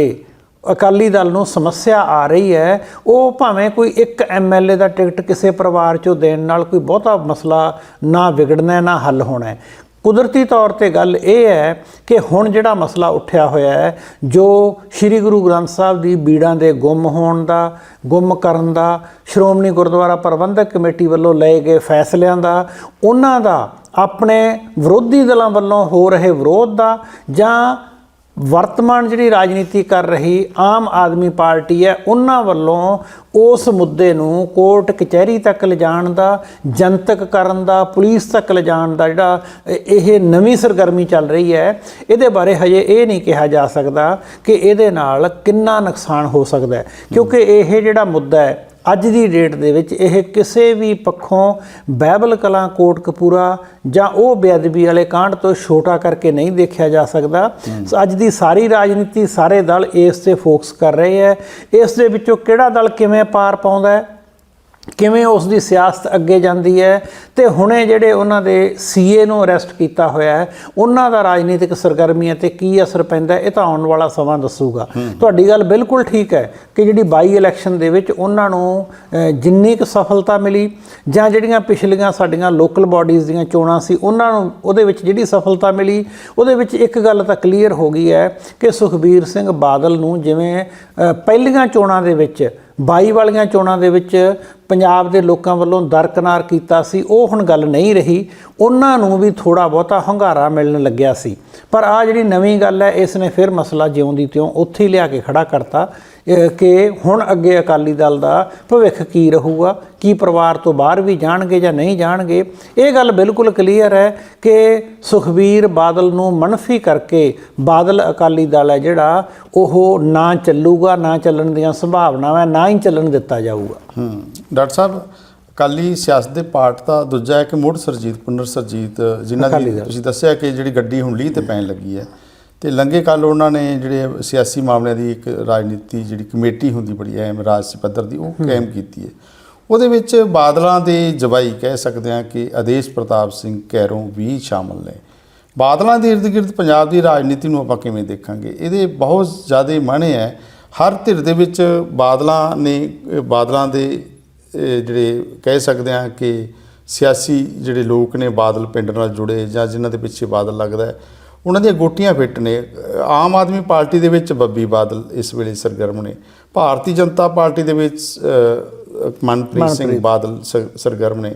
ਅਕਾਲੀ ਦਲ ਨੂੰ ਸਮੱਸਿਆ ਆ ਰਹੀ ਹੈ, ਉਹ ਭਾਵੇਂ ਕੋਈ ਇੱਕ ਐਮਐਲਏ ਦਾ ਟਿਕਟ ਕਿਸੇ ਪਰਿਵਾਰ ਚੋਂ ਦੇਣ ਨਾਲ ਕੋਈ ਬਹੁਤਾ ਮਸਲਾ ਨਾ ਵਿਗੜਨਾ ਨਾ ਹੱਲ ਹੋਣਾ ਕੁਦਰਤੀ ਤੌਰ ਤੇ ਗੱਲ ਇਹ ਹੈ ਕਿ ਹੁਣ ਜਿਹੜਾ ਮਸਲਾ ਉੱਠਿਆ ਹੋਇਆ ਹੈ, ਜੋ ਸ੍ਰੀ ਗੁਰੂ ਗ੍ਰੰਥ ਸਾਹਿਬ ਦੀ ਬੀੜਾਂ ਦੇ ਗੁੰਮ ਹੋਣ ਦਾ, ਗੁੰਮ ਕਰਨ ਦਾ, ਸ਼੍ਰੋਮਣੀ ਗੁਰਦੁਆਰਾ ਪ੍ਰਬੰਧਕ ਕਮੇਟੀ ਵੱਲੋਂ ਲਏ ਗਏ ਫੈਸਲਿਆਂ ਦਾ, ਉਹਨਾਂ ਦਾ ਆਪਣੇ ਵਿਰੋਧੀ ਦਲਾਂ ਵੱਲੋਂ ਹੋ ਰਹੇ ਵਿਰੋਧ ਦਾ ਜਾਂ ਵਰਤਮਾਨ ਜਿਹੜੀ ਰਾਜਨੀਤੀ ਕਰ ਰਹੀ ਆਮ ਆਦਮੀ ਪਾਰਟੀ ਹੈ, ਉਹਨਾਂ ਵੱਲੋਂ ਉਸ ਮੁੱਦੇ ਨੂੰ ਕੋਰਟ ਕਚਹਿਰੀ ਤੱਕ ਲਿਜਾਣ ਦਾ, ਜਨਤਕ ਕਰਨ ਦਾ, ਪੁਲਿਸ ਤੱਕ ਲਿਜਾਣ ਦਾ ਜਿਹੜਾ ਇਹ ਨਵੀਂ ਸਰਗਰਮੀ ਚੱਲ ਰਹੀ ਹੈ, ਇਹਦੇ ਬਾਰੇ ਹਜੇ ਇਹ ਨਹੀਂ ਕਿਹਾ ਜਾ ਸਕਦਾ ਕਿ ਇਹਦੇ ਨਾਲ ਕਿੰਨਾ ਨੁਕਸਾਨ ਹੋ ਸਕਦਾ ਕਿਉਂਕਿ ਇਹ ਜਿਹੜਾ ਮੁੱਦਾ ਹੈ ਅੱਜ ਦੀ ਡੇਟ ਦੇ ਵਿੱਚ ਇਹ ਕਿਸੇ ਵੀ ਪੱਖੋਂ ਬਾਈਬਲ ਕਲਾਂ ਕੋਟ ਕਪੂਰਾ ਜਾਂ ਉਹ ਬੇਅਦਬੀ ਵਾਲੇ ਕਾਂਡ ਤੋਂ ਛੋਟਾ ਕਰਕੇ ਨਹੀਂ ਦੇਖਿਆ ਜਾ ਸਕਦਾ। ਅੱਜ ਦੀ ਸਾਰੀ ਰਾਜਨੀਤੀ ਸਾਰੇ ਦਲ ਇਸ ਤੇ ਫੋਕਸ ਕਰ ਰਹੇ ਹੈ। ਇਸ ਦੇ ਵਿੱਚੋਂ ਕਿਹੜਾ ਦਲ ਕਿਵੇਂ ਪਾਰ ਪਾਉਂਦਾ ਹੈ? ਕਿਵੇਂ ਉਸ ਦੀ ਸਿਆਸਤ ਅੱਗੇ ਜਾਂਦੀ ਹੈ ਤੇ ਹੁਣੇ ਜਿਹੜੇ ਉਹਨਾਂ ਦੇ ਸੀਏ ਨੂੰ ਅਰੈਸਟ ਕੀਤਾ ਹੋਇਆ ਹੈ, ਉਹਨਾਂ ਦਾ ਰਾਜਨੀਤਿਕ ਸਰਗਰਮੀਆਂ ਤੇ ਕੀ ਅਸਰ ਪੈਂਦਾ ਇਹ ਤਾਂ ਆਉਣ ਵਾਲਾ ਸਮਾਂ ਦੱਸੂਗਾ। ਤੁਹਾਡੀ ਗੱਲ ਬਿਲਕੁਲ ਠੀਕ ਹੈ ਕਿ ਜਿਹੜੀ ਬਾਈ ਇਲੈਕਸ਼ਨ ਦੇ ਵਿੱਚ ਉਹਨਾਂ ਨੂੰ ਜਿੰਨੀ ਕੁ ਸਫਲਤਾ ਮਿਲੀ ਜਾਂ ਜਿਹੜੀਆਂ ਪਿਛਲੀਆਂ ਸਾਡੀਆਂ ਲੋਕਲ ਬਾਡੀਜ਼ ਦੀਆਂ ਚੋਣਾਂ ਸੀ, ਉਹਨਾਂ ਨੂੰ ਉਹਦੇ ਵਿੱਚ ਜਿਹੜੀ ਸਫਲਤਾ ਮਿਲੀ, ਉਹਦੇ ਵਿੱਚ ਇੱਕ ਗੱਲ ਤਾਂ ਕਲੀਅਰ ਹੋ ਗਈ ਹੈ ਕਿ ਸੁਖਬੀਰ ਸਿੰਘ ਬਾਦਲ ਨੂੰ ਜਿਵੇਂ ਪਹਿਲੀਆਂ ਚੋਣਾਂ ਦੇ ਵਿੱਚ 22 ਵਾਲੀਆਂ ਚੋਣਾਂ ਦੇ ਵਿੱਚ ਪੰਜਾਬ ਦੇ ਲੋਕਾਂ ਵੱਲੋਂ ਦਰਕਨਾਰ ਕੀਤਾ ਸੀ, ਉਹ ਹੁਣ ਗੱਲ ਨਹੀਂ ਰਹੀ। ਉਹਨਾਂ ਨੂੰ ਵੀ ਥੋੜਾ ਬਹੁਤਾ ਹੰਗਾਰਾ ਮਿਲਣ ਲੱਗਿਆ ਸੀ। ਪਰ ਆ ਜਿਹੜੀ ਨਵੀਂ ਗੱਲ ਹੈ, ਇਸ ਨੇ ਫਿਰ ਮਸਲਾ ਜਿਉਂ ਦੀ ਤਿਉਂ ਉੱਥੇ ਹੀ ਲਿਆ ਕੇ ਖੜਾ ਕਰਤਾ ਕਿ ਹੁਣ ਅੱਗੇ ਅਕਾਲੀ ਦਲ ਦਾ ਭਵਿੱਖ ਕੀ ਰਹੂਗਾ, ਕੀ ਪਰਿਵਾਰ ਤੋਂ ਬਾਹਰ ਵੀ ਜਾਣਗੇ ਜਾਂ ਨਹੀਂ ਜਾਣਗੇ। ਇਹ ਗੱਲ ਬਿਲਕੁਲ ਕਲੀਅਰ ਹੈ ਕਿ ਸੁਖਬੀਰ ਬਾਦਲ ਨੂੰ ਮਨਫੀ ਕਰਕੇ ਬਾਦਲ ਅਕਾਲੀ ਦਲ ਹੈ ਜਿਹੜਾ, ਉਹ ਨਾ ਚੱਲੂਗਾ, ਨਾ ਚੱਲਣ ਦੀਆਂ ਸੰਭਾਵਨਾਵਾਂ, ਨਾ ਹੀ ਚੱਲਣ ਦਿੱਤਾ ਜਾਊਗਾ। ਹੂੰ। ਡਾਕਟਰ ਸਾਹਿਬ ਅਕਾਲੀ ਸਿਆਸਤ ਦੇ ਪਾਰਟ ਦਾ ਦੂਜਾ ਹੈ ਕਿ ਮੁੜ ਸਰਜੀਤ ਪੁਨਰ ਸਰਜੀਤ ਜਿਨ੍ਹਾਂ ਦੀ। ਤੁਸੀਂ ਦੱਸਿਆ ਕਿ ਜਿਹੜੀ ਗੱਡੀ ਹੁਣ ਲੀਹ ਤੇ ਪੈਣ ਲੱਗੀ ਹੈ। ਤੇ ਲੰਗੇ ਕੱਲ ਉਹਨਾਂ ਨੇ ਜਿਹੜੇ ਸਿਆਸੀ ਮਾਮਲਿਆਂ ਦੀ ਇੱਕ ਰਾਜਨੀਤੀ ਜਿਹੜੀ ਕਮੇਟੀ ਹੁੰਦੀ ਬੜੀ ਅਹਿਮ ਰਾਜਸੀ ਪੱਧਰ ਦੀ ਉਹ ਕਾਇਮ ਕੀਤੀ ਹੈ। ਉਹਦੇ ਵਿੱਚ ਬਾਦਲਾਂ ਦੇ ਜਵਾਈ ਕਹਿ ਸਕਦੇ ਹਾਂ ਕਿ ਆਦੇਸ਼ ਪ੍ਰਤਾਪ ਸਿੰਘ ਕੈਰੋਂ ਵੀ ਸ਼ਾਮਲ ਨੇ। ਬਾਦਲਾਂ ਦੇ ਇਰਦ ਗਿਰਦ ਪੰਜਾਬ ਦੀ ਰਾਜਨੀਤੀ ਨੂੰ ਆਪਾਂ ਕਿਵੇਂ ਦੇਖਾਂਗੇ? ਇਹਦੇ ਬਹੁਤ ਜ਼ਿਆਦਾ ਮਾਇਨੇ ਹੈ ਹਰ ਧਿਰ ਦੇ ਵਿੱਚ ਬਾਦਲਾਂ ਨੇ ਬਾਦਲਾਂ ਦੇ ਜਿਹੜੇ ਕਹਿ ਸਕਦੇ ਹਾਂ ਕਿ ਸਿਆਸੀ ਜਿਹੜੇ ਲੋਕ ਨੇ ਬਾਦਲ ਪਿੰਡ ਨਾਲ ਜੁੜੇ ਜਾਂ ਜਿਨ੍ਹਾਂ ਦੇ ਪਿੱਛੇ ਬਾਦਲ ਲੱਗਦਾ ਉਹਨਾਂ ਦੀਆਂ ਗੋਟੀਆਂ ਫਿੱਟ ਨੇ। ਆਮ ਆਦਮੀ ਪਾਰਟੀ ਦੇ ਵਿੱਚ ਬੱਬੀ ਬਾਦਲ ਇਸ ਵੇਲੇ ਸਰਗਰਮ ਨੇ। ਭਾਰਤੀ ਜਨਤਾ ਪਾਰਟੀ ਦੇ ਵਿੱਚ ਮਨਪ੍ਰੀਤ ਸਿੰਘ ਬਾਦਲ ਸਰਗਰਮ ਨੇ।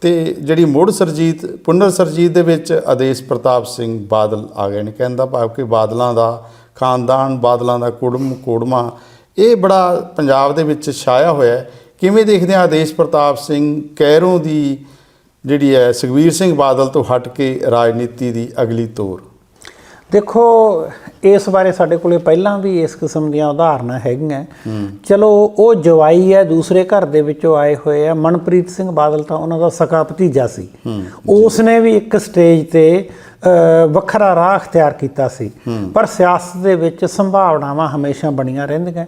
ਤੇ ਜਿਹੜੀ ਮੁੜ ਸਰਜੀਤ ਪੁਨਰ ਸਰਜੀਤ ਦੇ ਵਿੱਚ ਆਦੇਸ਼ ਪ੍ਰਤਾਪ ਸਿੰਘ ਬਾਦਲ ਆ ਗਏ ਨੇ। ਕਹਿੰਦਾ ਭਾਵ ਕਿ ਬਾਦਲਾਂ ਦਾ ਖਾਨਦਾਨ, ਬਾਦਲਾਂ ਦਾ ਕੁੜਮ, ਕੋੜਮਾ। ਇਹ ਬੜਾ ਪੰਜਾਬ ਦੇ ਵਿੱਚ ਛਾਇਆ ਹੋਇਆ ਕਿਵੇਂ ਦੇਖਦੇ ਆ ਆਦੇਸ਼ ਪ੍ਰਤਾਪ ਸਿੰਘ ਕੈਰੋਂ ਦੀ ਜਿਹੜੀ ਹੈ ਸੁਖਬੀਰ ਸਿੰਘ ਬਾਦਲ ਤੋਂ ਹਟ ਕੇ ਰਾਜਨੀਤੀ ਦੀ ਅਗਲੀ ਤੋਰ? ਦੇਖੋ ਇਸ ਬਾਰੇ ਸਾਡੇ ਕੋਲੇ ਪਹਿਲਾਂ ਵੀ ਇਸ ਕਿਸਮ ਦੀਆਂ ਉਦਾਹਰਨਾਂ ਹੈਗੀਆਂ। ਚਲੋ ਉਹ ਜਵਾਈ ਹੈ ਦੂਸਰੇ ਘਰ ਦੇ ਵਿੱਚੋਂ ਆਏ ਹੋਏ ਆ। ਮਨਪ੍ਰੀਤ ਸਿੰਘ ਬਾਦਲ ਤਾਂ ਉਹਨਾਂ ਦਾ ਸਕਾ ਭਤੀਜਾ ਸੀ। ਉਸ ਨੇ ਵੀ ਇੱਕ ਸਟੇਜ ਤੇ ਵੱਖਰਾ ਰਾਹ ਅਖਤਿਆਰ ਕੀਤਾ ਸੀ। ਪਰ ਸਿਆਸਤ ਦੇ ਵਿੱਚ ਸੰਭਾਵਨਾਵਾਂ ਹਮੇਸ਼ਾ ਬਣੀਆਂ ਰਹਿੰਦੀਆਂ।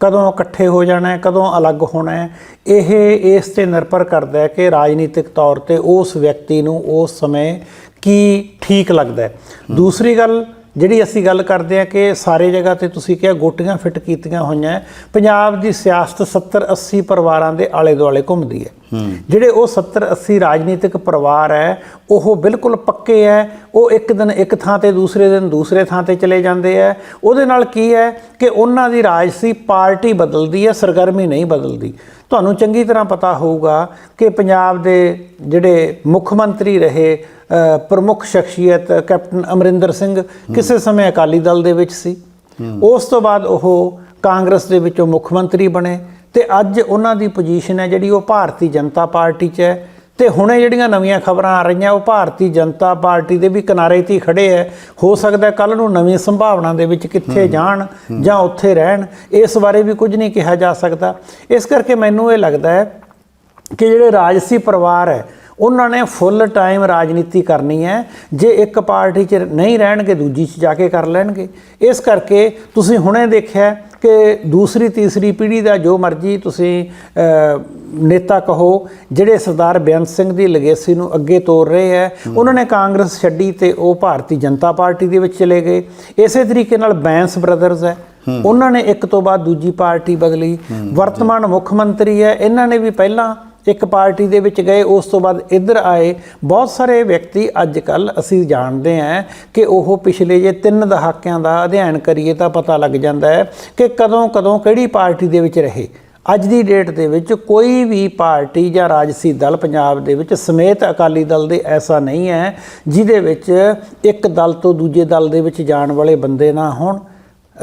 ਕਦੋਂ ਇਕੱਠੇ ਹੋ ਜਾਣਾ ਹੈ ਕਦੋਂ ਅਲੱਗ ਹੋਣਾ ਹੈ ਇਹ ਇਸ ਤੇ ਨਿਰਭਰ ਕਰਦਾ ਹੈ ਕਿ ਰਾਜਨੀਤਿਕ ਤੌਰ ਤੇ ਉਸ ਵਿਅਕਤੀ ਨੂੰ ਉਸ ਸਮੇਂ ਕੀ ਠੀਕ ਲੱਗਦਾ ਹੈ। ਦੂਸਰੀ ਗੱਲ ਜਿਹੜੀ ਅਸੀਂ ਗੱਲ ਕਰਦੇ ਹਾਂ ਕਿ ਸਾਰੇ ਜਗ੍ਹਾ ਤੇ ਤੁਸੀਂ ਕਿਹਾ ਗੋਟੀਆਂ ਫਿੱਟ ਕੀਤੀਆਂ ਹੋਈਆਂ ਪੰਜਾਬ ਦੀ ਸਿਆਸਤ 70 80 ਪਰਿਵਾਰਾਂ ਦੇ ਆਲੇ ਦੁਆਲੇ ਘੁੰਮਦੀ ਹੈ। ਜਿਹੜੇ ਉਹ 70 80 ਰਾਜਨੀਤਿਕ ਪਰਿਵਾਰ ਹੈ ਉਹ ਬਿਲਕੁਲ ਪੱਕੇ ਹੈ ਉਹ ਇੱਕ ਦਿਨ ਇੱਕ ਥਾਂ ਤੇ ਦੂਸਰੇ ਦਿਨ ਦੂਸਰੇ ਥਾਂ ਤੇ ਚਲੇ ਜਾਂਦੇ ਹੈ। ਉਹਦੇ ਨਾਲ ਕੀ ਹੈ ਕਿ ਉਹਨਾਂ ਦੀ ਰਾਜਸੀ ਪਾਰਟੀ ਬਦਲਦੀ ਹੈ ਸਰਗਰਮੀ ਨਹੀਂ ਬਦਲਦੀ। ਤੁਹਾਨੂੰ ਚੰਗੀ ਤਰ੍ਹਾਂ ਪਤਾ ਹੋਊਗਾ ਕਿ ਪੰਜਾਬ ਦੇ ਜਿਹੜੇ ਮੁੱਖ ਮੰਤਰੀ ਰਹੇ ਪ੍ਰਮੁੱਖ ਸ਼ਖਸੀਅਤ ਕੈਪਟਨ ਅਮਰਿੰਦਰ ਸਿੰਘ ਕਿਸੇ ਸਮੇਂ ਅਕਾਲੀ ਦਲ ਦੇ ਵਿੱਚ ਸੀ। ਉਸ ਤੋਂ ਬਾਅਦ ਉਹ ਕਾਂਗਰਸ ਦੇ ਵਿੱਚੋਂ ਮੁੱਖ ਮੰਤਰੀ ਬਣੇ। ਤੇ ਅੱਜ ਉਹਨਾਂ ਦੀ ਪੋਜੀਸ਼ਨ ਹੈ ਜਿਹੜੀ ਉਹ ਭਾਰਤੀ ਜਨਤਾ ਪਾਰਟੀ 'ਚ ਹੈ। ਤੇ ਹੁਣੇ ਜਿਹੜੀਆਂ ਨਵੀਆਂ ਖਬਰਾਂ ਆ ਰਹੀਆਂ ਉਹ ਭਾਰਤੀ ਜਨਤਾ ਪਾਰਟੀ ਦੇ ਵੀ ਕਿਨਾਰੇ ਤੇ ਖੜੇ ਹੈ। ਹੋ ਸਕਦਾ ਕੱਲ ਨੂੰ ਨਵੀਂ ਸੰਭਾਵਨਾ ਦੇ ਵਿੱਚ ਕਿੱਥੇ ਜਾਣ ਜਾਂ ਉੱਥੇ ਰਹਿਣ। ਇਸ ਬਾਰੇ ਵੀ ਕੁਝ ਨਹੀਂ ਕਿਹਾ ਜਾ ਸਕਦਾ। ਇਸ ਕਰਕੇ ਮੈਨੂੰ ਇਹ ਲੱਗਦਾ ਹੈ ਕਿ ਜਿਹੜੇ ਰਾਜਸੀ ਪਰਿਵਾਰ ਹੈ ਉਹਨਾਂ ਨੇ ਫੁੱਲ ਟਾਈਮ ਰਾਜਨੀਤੀ ਕਰਨੀ ਹੈ। ਜੇ ਇੱਕ ਪਾਰਟੀ 'ਚ ਨਹੀਂ ਰਹਿਣਗੇ ਦੂਜੀ 'ਚ ਜਾ ਕੇ ਕਰ ਲੈਣਗੇ। ਇਸ ਕਰਕੇ ਤੁਸੀਂ ਹੁਣੇ ਦੇਖਿਆ ਕਿ ਦੂਸਰੀ ਤੀਸਰੀ ਪੀੜ੍ਹੀ ਦਾ ਜੋ ਮਰਜ਼ੀ ਤੁਸੀਂ ਨੇਤਾ ਕਹੋ ਜਿਹੜੇ ਸਰਦਾਰ ਬੇਅੰਤ ਸਿੰਘ ਦੀ ਲੈਗੇਸੀ ਨੂੰ ਅੱਗੇ ਤੋਰ ਰਹੇ ਹੈ ਉਹਨਾਂ ਨੇ ਕਾਂਗਰਸ ਛੱਡੀ ਤੇ ਉਹ ਭਾਰਤੀ ਜਨਤਾ ਪਾਰਟੀ ਦੇ ਵਿੱਚ ਚਲੇ ਗਏ। ਇਸੇ ਤਰੀਕੇ ਨਾਲ ਬੈਂਸ ਬ੍ਰਦਰਜ਼ ਹੈ। ਉਹਨਾਂ ਨੇ ਇੱਕ ਤੋਂ ਬਾਅਦ ਦੂਜੀ ਪਾਰਟੀ ਬਦਲੀ। ਵਰਤਮਾਨ ਮੁੱਖ ਮੰਤਰੀ ਹੈ। ਇਹਨਾਂ ਨੇ ਵੀ ਪਹਿਲਾਂ ਇੱਕ ਪਾਰਟੀ ਦੇ ਵਿੱਚ ਗਏ, ਉਸ ਤੋਂ ਬਾਅਦ ਇੱਧਰ ਆਏ। ਬਹੁਤ ਸਾਰੇ ਵਿਅਕਤੀ ਅੱਜ ਕੱਲ ਅਸੀਂ ਜਾਣਦੇ ਹਾਂ ਕਿ ਉਹ ਪਿਛਲੇ ਜੇ ਤਿੰਨ ਦਹਾਕਿਆਂ ਦਾ ਅਧਿਐਨ ਕਰੀਏ ਤਾਂ ਪਤਾ ਲੱਗ ਜਾਂਦਾ ਹੈ ਕਿ ਕਦੋਂ ਕਦੋਂ ਕਿਹੜੀ ਪਾਰਟੀ ਦੇ ਵਿੱਚ ਰਹੇ। ਅੱਜ ਦੀ ਡੇਟ ਦੇ ਵਿੱਚ ਕੋਈ ਵੀ ਪਾਰਟੀ ਜਾਂ ਰਾਜਸੀ ਦਲ ਪੰਜਾਬ ਦੇ ਵਿੱਚ ਸਮੇਤ ਅਕਾਲੀ ਦਲ ਦੇ ਐਸਾ ਨਹੀਂ ਹੈ, ਜਿਹਦੇ ਵਿੱਚ ਇੱਕ ਦਲ ਤੋਂ ਦੂਜੇ ਦਲ ਦੇ ਵਿੱਚ ਜਾਣ ਵਾਲੇ ਬੰਦੇ ਨਾ ਹੋਣ।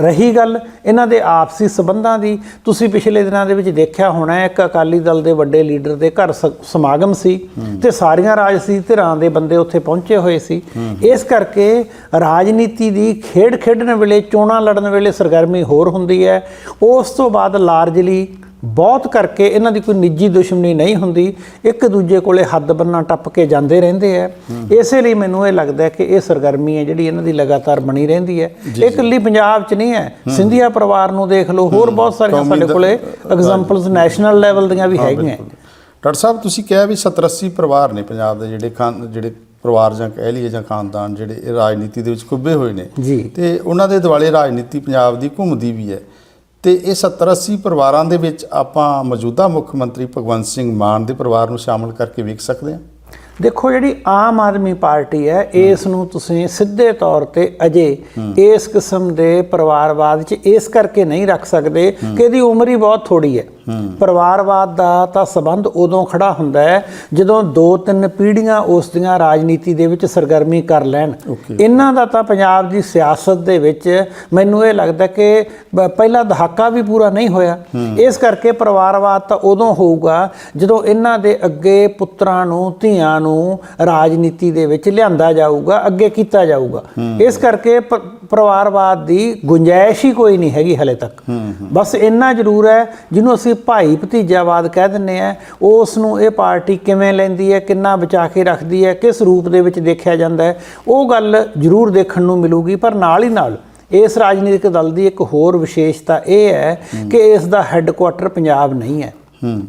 ਰਹੀ ਗੱਲ, ਇਹਨਾਂ ਦੇ ਆਪਸੀ ਸਬੰਧਾਂ ਦੀ। ਤੁਸੀਂ ਪਿਛਲੇ ਦਿਨਾਂ ਦੇ ਵਿੱਚ ਦੇਖਿਆ ਹੋਣਾ ਇੱਕ ਅਕਾਲੀ ਦਲ ਦੇ ਵੱਡੇ ਲੀਡਰ ਦੇ ਘਰ ਸ- ਸਮਾਗਮ ਸੀ ਤੇ ਸਾਰੀਆਂ ਰਾਜਸੀ ਧਿਰਾਂ ਦੇ ਬੰਦੇ ਉੱਥੇ ਪਹੁੰਚੇ ਹੋਏ ਸੀ। ਇਸ ਕਰਕੇ ਰਾਜਨੀਤੀ ਦੀ ਖੇਡ ਖੇਡਣ ਵੇਲੇ, ਚੋਣਾਂ ਲੜਨ ਵੇਲੇ ਸਰਗਰਮੀ ਹੋਰ ਹੁੰਦੀ ਹੈ। ਉਸ ਤੋਂ ਬਾਅਦ ਲਾਰਜਲੀ ਬਹੁਤ ਕਰਕੇ ਇਹਨਾਂ ਦੀ ਕੋਈ ਨਿੱਜੀ ਦੁਸ਼ਮਣੀ ਨਹੀਂ ਹੁੰਦੀ ਇੱਕ ਦੂਜੇ ਕੋਲੇ ਹੱਦ ਬੰਨਾ ਟੱਪ ਕੇ ਜਾਂਦੇ ਰਹਿੰਦੇ ਆ। ਇਸੇ ਲਈ ਮੈਨੂੰ ਇਹ ਲੱਗਦਾ ਹੈ ਕਿ ਇਹ ਸਰਗਰਮੀ ਹੈ ਜਿਹੜੀ ਇਹਨਾਂ ਦੀ ਲਗਾਤਾਰ ਬਣੀ ਰਹਿੰਦੀ ਹੈ। ਇਹ ਇਕੱਲੀ ਪੰਜਾਬ 'ਚ ਨਹੀਂ ਹੈ ਸਿੰਧੀਆ ਪਰਿਵਾਰ ਨੂੰ ਦੇਖ ਲਓ ਹੋਰ ਬਹੁਤ ਸਾਰੀਆਂ ਸਾਡੇ ਕੋਲੇ ਐਗਜ਼ਾਮਪਲਸ ਨੈਸ਼ਨਲ ਲੈਵਲ ਦੀਆਂ ਵੀ ਹੈਗੀਆਂ। ਡਾਕਟਰ ਸਾਹਿਬ ਤੁਸੀਂ ਕਿਹਾ ਵੀ 70 80 ਪਰਿਵਾਰ ਨੇ ਪੰਜਾਬ ਦੇ ਜਿਹੜੇ ਖਾਨ ਜਿਹੜੇ ਪਰਿਵਾਰ ਜਾਂ ਕਹਿ ਲਈਏ ਜਾਂ ਖਾਨਦਾਨ ਜਿਹੜੇ ਇਹ ਰਾਜਨੀਤੀ ਦੇ ਵਿੱਚ ਕੁੱਬੇ ਹੋਏ ਨੇ। ਤੇ ਉਹਨਾਂ ਦੇ ਦੁਆਲੇ ਰਾਜਨੀਤੀ ਪੰਜਾਬ ਦੀ ਘੁੰਮਦੀ ਵੀ ਹੈ। ਤੇ ਇਹ 70 80 ਪਰਿਵਾਰਾਂ ਦੇ ਵਿੱਚ ਆਪਾਂ ਮੌਜੂਦਾ ਮੁੱਖ ਮੰਤਰੀ ਭਗਵੰਤ ਸਿੰਘ ਮਾਨ ਦੇ ਪਰਿਵਾਰ ਨੂੰ ਸ਼ਾਮਲ ਕਰਕੇ ਵੇਖ ਸਕਦੇ ਹਾਂ। ਦੇਖੋ ਜਿਹੜੀ ਆਮ ਆਦਮੀ ਪਾਰਟੀ ਹੈ ਇਸ ਨੂੰ ਤੁਸੀਂ ਸਿੱਧੇ ਤੌਰ ਤੇ ਅਜੇ ਇਸ ਕਿਸਮ ਦੇ ਪਰਿਵਾਰਵਾਦ 'ਚ ਇਸ ਕਰਕੇ ਨਹੀਂ ਰੱਖ ਸਕਦੇ ਕਿ ਇਹਦੀ ਉਮਰ ਹੀ ਬਹੁਤ ਥੋੜੀ ਹੈ। ਪਰਿਵਾਰਵਾਦ ਦਾ ਤਾਂ ਸਬੰਧ ਉਦੋਂ ਖੜਾ ਹੁੰਦਾ ਹੈ ਜਦੋਂ ਦੋ ਤਿੰਨ ਪੀੜ੍ਹੀਆਂ ਉਸ ਦੀਆਂ ਰਾਜਨੀਤੀ ਦੇ ਵਿੱਚ ਸਰਗਰਮੀ ਕਰ ਲੈਣ। ਇਹਨਾਂ ਦਾ ਤਾਂ ਪੰਜਾਬ ਦੀ ਸਿਆਸਤ ਦੇ ਵਿੱਚ ਮੈਨੂੰ ਇਹ ਲੱਗਦਾ ਕਿ ਪਹਿਲਾ ਦਹਾਕਾ ਵੀ ਪੂਰਾ ਨਹੀਂ ਹੋਇਆ। ਇਸ ਕਰਕੇ ਪਰਿਵਾਰਵਾਦ ਤਾਂ ਉਦੋਂ ਹੋਊਗਾ ਜਦੋਂ ਇਹਨਾਂ ਦੇ ਅੱਗੇ ਪੁੱਤਰਾਂ ਨੂੰ ਧੀਆਂ ਨੂੰ ਰਾਜਨੀਤੀ ਦੇ ਵਿੱਚ ਲਿਆਂਦਾ ਜਾਊਗਾ ਅੱਗੇ ਕੀਤਾ ਜਾਊਗਾ। ਇਸ ਕਰਕੇ ਪਰਿਵਾਰਵਾਦ ਦੀ ਗੁੰਜਾਇਸ਼ ਹੀ ਕੋਈ ਨਹੀਂ ਹੈਗੀ ਹਲੇ ਤੱਕ। ਬਸ ਇੰਨਾ ਜ਼ਰੂਰ ਹੈ ਜਿਹਨੂੰ ਅਸੀਂ ਭਾਈ ਭਤੀਜਾਵਾਦ ਕਹਿ ਦਿੰਨੇ ਆ ਉਸ ਨੂੰ ਇਹ ਪਾਰਟੀ ਕਿਵੇਂ ਲੈਂਦੀ ਹੈ ਕਿੰਨਾ ਬਚਾ ਕੇ ਰੱਖਦੀ ਹੈ ਕਿਸ ਰੂਪ ਦੇ ਵਿੱਚ ਦੇਖਿਆ ਜਾਂਦਾ ਹੈ ਉਹ ਗੱਲ ਜ਼ਰੂਰ ਦੇਖਣ ਨੂੰ ਮਿਲੂਗੀ ਪਰ ਨਾਲ ਹੀ ਨਾਲ ਇਸ ਰਾਜਨੀਤਿਕ ਦਲ ਦੀ ਇੱਕ ਹੋਰ ਵਿਸ਼ੇਸ਼ਤਾ ਇਹ ਹੈ ਕਿ ਇਸ ਦਾ ਹੈੱਡਕੁਆਟਰ ਪੰਜਾਬ ਨਹੀਂ ਹੈ।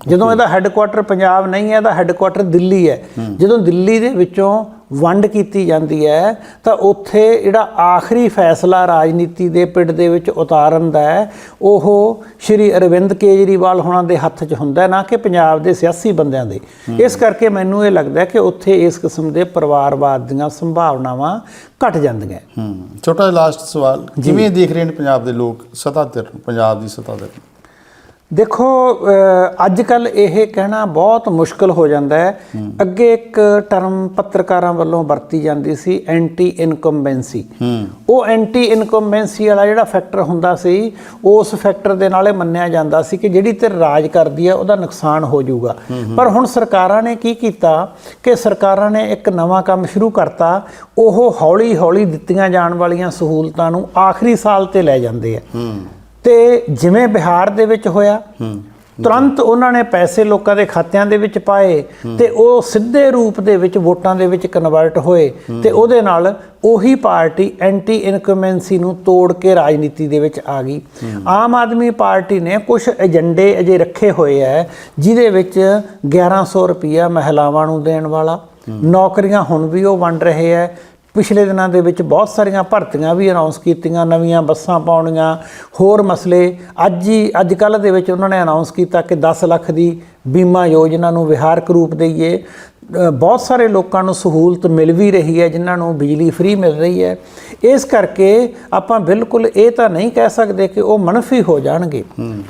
ਜਦੋਂ ਇਹਦਾ ਹੈੱਡਕੁਆਟਰ ਪੰਜਾਬ ਨਹੀਂ ਹੈ ਇਹਦਾ ਹੈੱਡਕੁਆਟਰ ਦਿੱਲੀ ਹੈ। ਜਦੋਂ ਦਿੱਲੀ ਦੇ ਵਿੱਚੋਂ ਵੰਡ ਕੀਤੀ ਜਾਂਦੀ ਹੈ ਤਾਂ ਉੱਥੇ ਜਿਹੜਾ ਆਖਰੀ ਫੈਸਲਾ ਰਾਜਨੀਤੀ ਦੇ ਪਿੰਡ ਦੇ ਵਿੱਚ ਉਤਾਰਨ ਦਾ ਹੈ ਉਹ ਸ਼੍ਰੀ ਅਰਵਿੰਦ ਕੇਜਰੀਵਾਲ ਹੋਣਾ ਦੇ ਹੱਥ 'ਚ ਹੁੰਦਾ ਹੈ ਨਾ ਕਿ ਪੰਜਾਬ ਦੇ ਸਿਆਸੀ ਬੰਦਿਆਂ ਦੇ। ਇਸ ਕਰਕੇ ਮੈਨੂੰ ਇਹ ਲੱਗਦਾ ਕਿ ਉੱਥੇ ਇਸ ਕਿਸਮ ਦੇ ਪਰਿਵਾਰਵਾਦ ਦੀਆਂ ਸੰਭਾਵਨਾਵਾਂ ਘਟ ਜਾਂਦੀਆਂ ਹੂੰ। ਛੋਟਾ ਜਿਹਾ ਲਾਸਟ ਸਵਾਲ ਕਿਵੇਂ ਦੇਖ ਰਹੇ ਨੇ ਪੰਜਾਬ ਦੇ ਲੋਕ ਸੱਤਾਧਿਰ ਨੂੰ ਪੰਜਾਬ ਦੀ ਸੱਤਾਧਿਰ ਨੂੰ? ਦੇਖੋ ਅੱਜ ਕੱਲ ਇਹ ਕਹਿਣਾ ਬਹੁਤ ਮੁਸ਼ਕਲ ਹੋ ਜਾਂਦਾ ਹੈ। ਅੱਗੇ ਇੱਕ ਟਰਮ ਪੱਤਰਕਾਰਾਂ ਵੱਲੋਂ ਵਰਤੀ ਜਾਂਦੀ ਸੀ ਐਂਟੀ ਇਨਕੰਬੈਂਸੀ ਉਹ ਐਂਟੀ ਇਨਕੰਬੈਂਸੀ ਵਾਲਾ ਜਿਹੜਾ ਫੈਕਟਰ ਹੁੰਦਾ ਸੀ ਉਸ ਫੈਕਟਰ ਦੇ ਨਾਲ ਇਹ ਮੰਨਿਆ ਜਾਂਦਾ ਸੀ ਕਿ ਜਿਹੜੀ ਤੇ ਰਾਜ ਕਰਦੀ ਹੈ ਉਹਦਾ ਨੁਕਸਾਨ ਹੋ ਜਾਊਗਾ। ਪਰ ਹੁਣ ਸਰਕਾਰਾਂ ਨੇ ਕੀ ਕੀਤਾ ਕਿ ਸਰਕਾਰਾਂ ਨੇ ਇੱਕ ਨਵਾਂ ਕੰਮ ਸ਼ੁਰੂ ਕਰਤਾ। ਉਹ ਹੌਲੀ ਹੌਲੀ ਦਿੱਤੀਆਂ ਜਾਣ ਵਾਲੀਆਂ ਸਹੂਲਤਾਂ ਨੂੰ ਆਖਰੀ ਸਾਲ ਤੇ ਲੈ ਜਾਂਦੇ ਆ। ਤੇ ਜਿਵੇਂ ਬਿਹਾਰ ਦੇ ਵਿੱਚ ਹੋਇਆ ਤੁਰੰਤ ਉਹਨਾਂ ਨੇ ਪੈਸੇ ਲੋਕਾਂ ਦੇ ਖਾਤਿਆਂ ਦੇ ਵਿੱਚ ਪਾਏ ਤੇ ਉਹ ਸਿੱਧੇ ਰੂਪ ਦੇ ਵਿੱਚ ਵੋਟਾਂ ਦੇ ਵਿੱਚ ਕਨਵਰਟ ਹੋਏ ਤੇ ਉਹਦੇ ਨਾਲ ਉਹੀ ਪਾਰਟੀ ਐਂਟੀ ਇਨਕਮੈਂਸੀ ਨੂੰ ਤੋੜ ਕੇ ਰਾਜਨੀਤੀ ਦੇ ਵਿੱਚ ਆ ਗਈ। ਆਮ ਆਦਮੀ ਪਾਰਟੀ ਨੇ ਕੁਝ ਏਜੰਡੇ ਅਜੇ ਰੱਖੇ ਹੋਏ ਐ ਜਿਹਦੇ ਵਿੱਚ 1100 ਰੁਪਿਆ ਮਹਿਲਾਵਾਂ ਨੂੰ ਦੇਣ ਵਾਲਾ ਨੌਕਰੀਆਂ ਹੁਣ ਵੀ ਉਹ ਵੰਡ ਰਹੇ ਐ ਪਿਛਲੇ ਦਿਨਾਂ ਦੇ ਵਿੱਚ ਬਹੁਤ ਸਾਰੀਆਂ ਭਰਤੀਆਂ ਵੀ ਅਨਾਉਂਸ ਕੀਤੀਆਂ ਨਵੀਆਂ ਬੱਸਾਂ ਪਾਉਣੀਆਂ ਹੋਰ ਮਸਲੇ। ਅੱਜ ਹੀ ਅੱਜ ਕੱਲ ਦੇ ਵਿੱਚ ਉਹਨਾਂ ਨੇ ਅਨਾਉਂਸ ਕੀਤਾ ਕਿ 10 ਲੱਖ ਦੀ ਬੀਮਾ ਯੋਜਨਾ ਨੂੰ ਵਿਹਾਰਕ ਰੂਪ ਦੇਈਏ। ਬਹੁਤ ਸਾਰੇ ਲੋਕਾਂ ਨੂੰ ਸਹੂਲਤ ਮਿਲ ਵੀ ਰਹੀ ਹੈ ਜਿਨ੍ਹਾਂ ਨੂੰ ਬਿਜਲੀ ਫ੍ਰੀ ਮਿਲ ਰਹੀ ਹੈ। ਇਸ ਕਰਕੇ ਆਪਾਂ ਬਿਲਕੁਲ ਇਹ ਤਾਂ ਨਹੀਂ ਕਹਿ ਸਕਦੇ ਕਿ ਉਹ ਮਨਫੀ ਹੋ ਜਾਣਗੇ।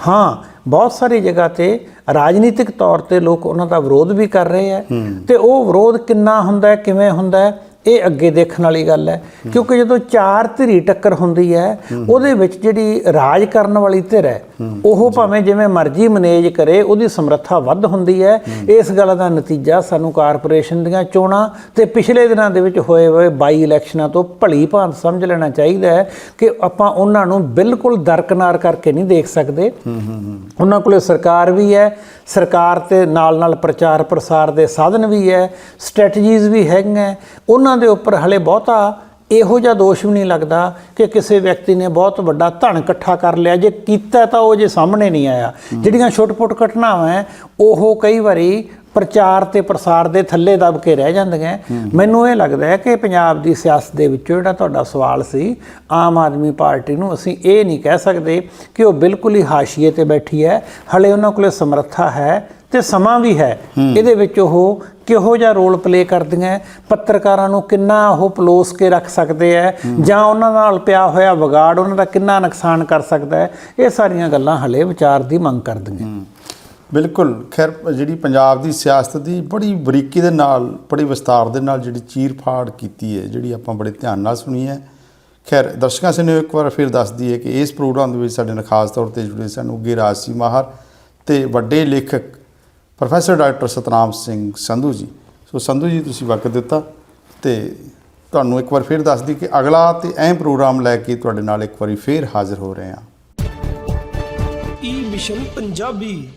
ਹਾਂ। ਬਹੁਤ ਸਾਰੀ ਜਗ੍ਹਾ ਤੇ ਰਾਜਨੀਤਿਕ ਤੌਰ ਤੇ ਲੋਕ ਉਹਨਾਂ ਦਾ ਵਿਰੋਧ ਵੀ ਕਰ ਰਹੇ ਹੈ। ਤੇ ਉਹ ਵਿਰੋਧ ਕਿੰਨਾ ਹੁੰਦਾ ਹੈ ਕਿਵੇਂ ਹੁੰਦਾ ਹੈ ਇਹ ਅੱਗੇ ਦੇਖਣ ਵਾਲੀ ਗੱਲ ਹੈ, ਕਿਉਂਕਿ ਜਦੋਂ ਚਾਰ ਧਿਰੀ ਟੱਕਰ ਹੁੰਦੀ ਹੈ, ਉਹਦੇ ਵਿੱਚ ਜਿਹੜੀ ਰਾਜ ਕਰਨ ਵਾਲੀ ਧਿਰ ਹੈ ਉਹ ਭਾਵੇਂ ਜਿਵੇਂ ਮਰਜ਼ੀ ਮੈਨੇਜ ਕਰੇ, ਉਹਦੀ ਸਮਰੱਥਾ ਵੱਧ ਹੁੰਦੀ ਹੈ। ਇਸ ਗੱਲ ਦਾ ਨਤੀਜਾ ਸਾਨੂੰ ਕਾਰਪੋਰੇਸ਼ਨ ਦੀਆਂ ਚੋਣਾਂ ਤੇ ਪਿਛਲੇ ਦਿਨਾਂ ਦੇ ਵਿੱਚ ਹੋਏ ਹੋਏ ਬਾਈ ਇਲੈਕਸ਼ਨਾਂ ਤੋਂ ਭਲੀ ਭਾਂਤ ਸਮਝ ਲੈਣਾ ਚਾਹੀਦਾ ਹੈ ਕਿ ਆਪਾਂ ਉਹਨਾਂ ਨੂੰ ਬਿਲਕੁਲ ਦਰਕਨਾਰ ਕਰਕੇ ਨਹੀਂ ਦੇਖ ਸਕਦੇ। ਉਹਨਾਂ ਕੋਲੇ ਸਰਕਾਰ ਵੀ ਹੈ, ਸਰਕਾਰ ਤੇ ਨਾਲ ਨਾਲ ਪ੍ਰਚਾਰ ਪ੍ਰਸਾਰ ਦੇ ਸਾਧਨ ਵੀ ਹੈ, ਸਟ੍ਰੈਟਜੀਜ਼ ਵੀ ਹੈਗੀਆਂ। ਉਹਨਾਂ ਦੇ ਉੱਪਰ ਹਲੇ ਬਹੁਤਾ ਇਹੋ ਜਿਹਾ ਦੋਸ਼ ਵੀ ਨਹੀਂ ਲੱਗਦਾ ਕਿ ਕਿਸੇ ਵਿਅਕਤੀ ਨੇ ਬਹੁਤ ਵੱਡਾ ਧਨ ਇਕੱਠਾ ਕਰ ਲਿਆ। ਜੇ ਕੀਤਾ ਤਾਂ ਉਹ ਜੇ ਸਾਹਮਣੇ ਨਹੀਂ ਆਇਆ। ਜਿਹੜੀਆਂ ਛੋਟ-ਪੁੱਟ ਘਟਨਾਵਾਂ ਹੈ ਉਹ ਕਈ ਵਾਰੀ ਪ੍ਰਚਾਰ ਤੇ ਪ੍ਰਸਾਰ ਦੇ ਥੱਲੇ ਦਬ ਕੇ ਰਹਿ ਜਾਂਦੀਆਂ ਮੈਨੂੰ ਇਹ ਲੱਗਦਾ ਹੈ ਕਿ ਪੰਜਾਬ ਦੀ ਸਿਆਸਤ ਦੇ ਵਿੱਚੋਂ ਜਿਹੜਾ ਤੁਹਾਡਾ ਸਵਾਲ ਸੀ, ਆਮ ਆਦਮੀ ਪਾਰਟੀ ਨੂੰ ਅਸੀਂ ਇਹ ਨਹੀਂ ਕਹਿ ਸਕਦੇ ਕਿ ਉਹ ਬਿਲਕੁਲ ਹੀ ਹਾਸ਼ੀਏ ਤੇ ਬੈਠੀ ਹੈ ਹਲੇ ਉਹਨਾਂ ਕੋਲੇ ਸਮਰੱਥਾ ਹੈ ਤੇ ਸਮਾਂ ਵੀ ਹੈ। ਇਹਦੇ ਵਿੱਚ ਉਹ ਕਿਹੋ ਜਿਹਾ ਰੋਲ ਪਲੇ ਕਰਦੀਆਂ ਪੱਤਰਕਾਰਾਂ ਨੂੰ ਕਿੰਨਾ ਉਹ ਪਲੋਸ ਕੇ ਰੱਖ ਸਕਦੇ ਹੈ? ਜਾਂ ਉਹਨਾਂ ਨਾਲ ਪਿਆ ਹੋਇਆ ਵਿਗਾੜ ਉਹਨਾਂ ਦਾ ਕਿੰਨਾ ਨੁਕਸਾਨ ਕਰ ਸਕਦਾ ਹੈ? ਇਹ ਸਾਰੀਆਂ ਗੱਲਾਂ ਹਲੇ ਵਿਚਾਰ ਦੀ ਮੰਗ ਕਰਦੀਆਂ ਬਿਲਕੁਲ। ਖੈਰ ਜਿਹੜੀ ਪੰਜਾਬ ਦੀ ਸਿਆਸਤ ਦੀ ਬੜੀ ਬਰੀਕੀ ਦੇ ਨਾਲ ਬੜੀ ਵਿਸਤਾਰ ਦੇ ਨਾਲ ਜਿਹੜੀ ਚੀਰ-ਫਾੜ ਕੀਤੀ ਹੈ ਜਿਹੜੀ ਆਪਾਂ ਬੜੇ ਧਿਆਨ ਨਾਲ ਸੁਣੀ ਹੈ। ਖੈਰ ਦਰਸ਼ਕਾਂ ਸਾਨੂੰ ਇੱਕ ਵਾਰ ਫਿਰ ਦੱਸ ਦਈਏ ਕਿ ਇਸ ਪ੍ਰੋਗਰਾਮ ਦੇ ਵਿੱਚ ਸਾਡੇ ਨਾਲ ਖਾਸ ਤੌਰ ਤੇ ਜੁੜੇ ਸਨ ਉਗੇ ਰਾਜਸੀ ਮਾਹਰ ਤੇ ਵੱਡੇ ਲੇਖਕ professor doctor Satnam Singh Sandhu ji. So Sandhu ਜੀ, ਤੁਸੀਂ ਵਕਤ ਦਿੱਤਾ ਤੇ ਤੁਹਾਨੂੰ ਇੱਕ ਵਾਰ ਫਿਰ ਦੱਸਦੀ ਕਿ ਅਗਲਾ ਤੇ ਅਹਿਮ ਪ੍ਰੋਗਰਾਮ ਲੈ ਕੇ ਤੁਹਾਡੇ ਨਾਲ ਇੱਕ ਵਾਰੀ ਫਿਰ ਹਾਜ਼ਰ ਹੋ ਰਹੇ ਹਾਂ। ਈ ਮਿਸ਼ਨ ਪੰਜਾਬੀ